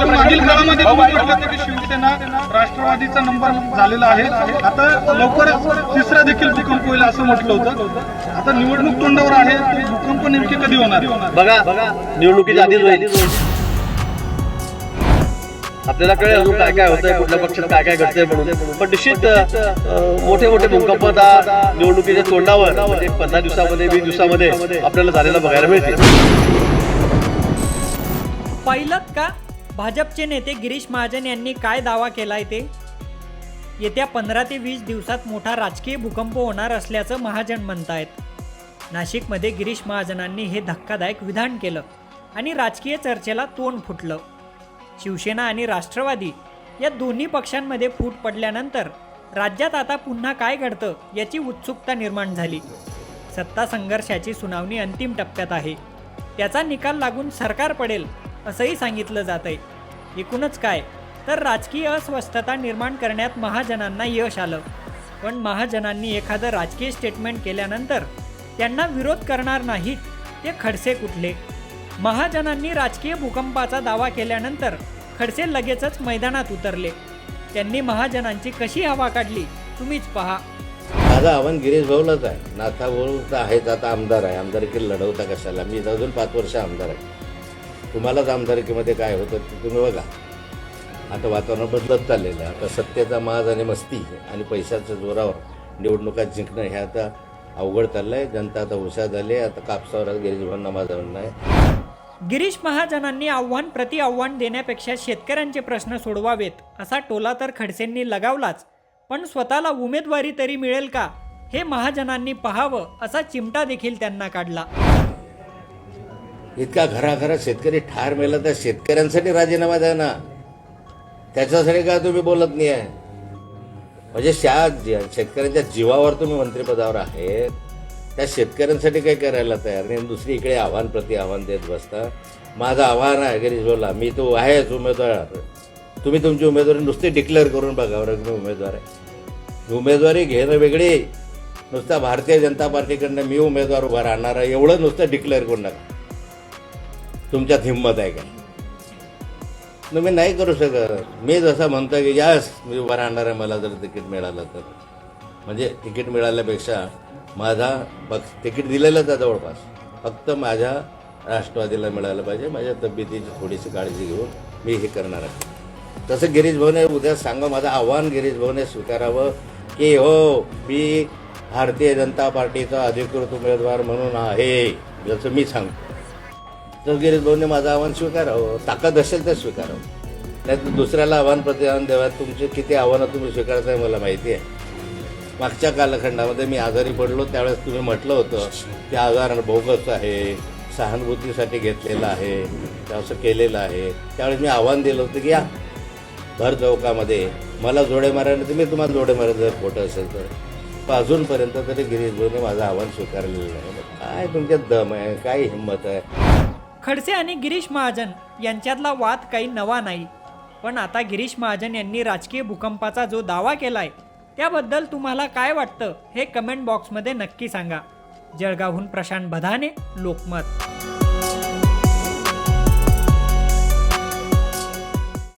कारण मागील काळामध्ये तुम्ही म्हटलं होतं की शिवसेना राष्ट्रवादीचा नंबर झालेला आहे. आता लवकरच तिसरा देखील भूकंप होईल असं म्हटलं होतं. आता निवडणूक तोंडावर आहे. तो भूकंप नेमके कधी होणार? बघा निवडणुकीच्या आधीच होईल. आपल्याला कळेल अजून काय काय होतंय कुठल्या पक्षात काय काय घडतंय म्हणून. पण निश्चित मोठे मोठे भूकंप आता निवडणुकीच्या तोंडावर म्हणजे पंधरा दिवसामध्ये वीस दिवसामध्ये आपल्याला झालेला बघायला मिळतील. पाहिलं का? भाजपचे नेते गिरीश महाजन यांनी काय दावा केलाय ते? येत्या पंधरा ते वीस दिवसात मोठा राजकीय भूकंप होणार असल्याचं महाजन म्हणतायत. नाशिकमध्ये गिरीश महाजनांनी हे धक्कादायक विधान केलं आणि राजकीय चर्चेला तोंड फुटलं. शिवसेना आणि राष्ट्रवादी या दोन्ही पक्षांमध्ये फूट पडल्यानंतर राज्यात आता पुन्हा काय घडतं याची उत्सुकता निर्माण झाली. सत्ता संघर्षाची सुनावणी अंतिम टप्प्यात आहे. त्याचा निकाल लागून सरकार पडेल असंही सांगितलं जात आहे एकूणच काय? तर राजकीय अस्वस्थता निर्माण करण्यात महाजनांना यश आलं. पण महाजनांनी एखादं राजकीय स्टेटमेंट केल्यानंतर त्यांना विरोध करणार नाहीत ते खडसे कुठले? महाजनांनी राजकीय भूकंपाचा दावा केल्यानंतर खडसे लगेचच मैदानात उतरले. त्यांनी महाजनांची कशी हवा काढली तुम्हीच पहा. माझं आव्हान गिरीश भाऊलाच आहे. नाथा भाऊ तर आहेच. आता आमदार आहे. आमदारकी लढवता कशाला? मी अजून पाच वर्ष आमदार आहे. तुम्हालाच आमदारकीमध्ये काय होतं ते तुम्ही बघा. आता वातावरण बदलत चाललेलं आहे. आता सत्तेचा माज आणि मस्ती आणि पैशाच्या जोरावर निवडणुका जिंकणं हे आता अवघड चाललं आहे जनता आता हुशार झाली आहे. आता कापसावर गिरीश भाऊंना माझं म्हणणं आहे. गिरीश महाजनांनी आव्हान प्रति आव्हान देण्यापेक्षा शेतकऱ्यांचे प्रश्न सोडवावेत असा टोला तर खडसेंनी लगावलाच. पण स्वतःला उमेदवारी तरी मिळेल का? हे महाजनांनी पाहावं असा चिमटा देखील त्यांना काढला. इतका घराघरात शेतकरी ठार मेला त्या शेतकऱ्यांसाठी राजीनामा द्या ना त्याच्यासाठी काय तुम्ही बोलत नाही आहे म्हणजे शा शेतकऱ्यांच्या जीवावर तुम्ही मंत्रिपदावर आहेत. त्या शेतकऱ्यांसाठी काही करायला तयार नाही. आणि दुसरी इकडे आव्हान प्रति आव्हान देत बसता. माझं आव्हान आहे गिरीश बोला मी तो आहेच उमेदवार. तुम्ही तुमची उमेदवारी नुसते डिक्लेअर करून बघा बरं मी उमेदवार आहे. उमेदवारी घेणं वेगळी. नुसता भारतीय जनता पार्टीकडनं मी उमेदवार उभा राहणार आहे. एवढं नुसतं डिक्लेअर करून नका तुमच्यात हिंमत आहे काय तुम्ही नाही करू शकत. मी जसं म्हणतो की यास मी उभा राहणार आहे मला जर तिकीट मिळालं तर. म्हणजे तिकीट मिळाल्यापेक्षा माझा पक्ष तिकीट दिलेलंच आहे जवळपास. फक्त माझ्या राष्ट्रवादीला मिळालं पाहिजे माझ्या तब्येतीची थोडीशी काळजी घेऊन मी हे करणार आहे. तसं गिरीश भाऊने उद्या सांगा माझं आव्हान गिरीश भाऊने स्वीकारावं की हो मी भारतीय जनता पार्टीचा अधिकृत उमेदवार म्हणून आहे जसं मी सांगतो. तर गिरीश भाऊने माझं आव्हान स्वीकारावं ताकद असेल तर स्वीकारावं. त्यात दुसऱ्याला आव्हान प्रति आव्हान देवा किती आव्हानं तुम्ही स्वीकारताय मला माहिती आहे. मागच्या कालखंडामध्ये मी आजारी पडलो त्यावेळेस तुम्ही म्हटलं होतं की आजार बोगस आहे सहानुभूतीसाठी घेतलेलं आहे असं केलेलं आहे. त्यावेळेस मी आव्हान दिलं होतं की या भर चौकामध्ये मला जोडे मारायला तर मी तुम्हाला जोडे मारायचं जर खोटं असेल तर. पण अजूनपर्यंत तरी गिरीश भाऊने माझं आव्हान स्वीकारलेलं नाही. काय तुमच्यात दम आहे काय हिंमत आहे? खडसे आणि गिरीश महाजन यांच्यातला वाद काही नवा नाही. पण आता गिरीश महाजन यांनी राजकीय भूकंपाचा जो दावा केलाय त्याबद्दल तुम्हाला काय वाटतं हे कमेंट बॉक्समध्ये नक्की सांगा. जळगावहून प्रशांत बधाने लोकमत.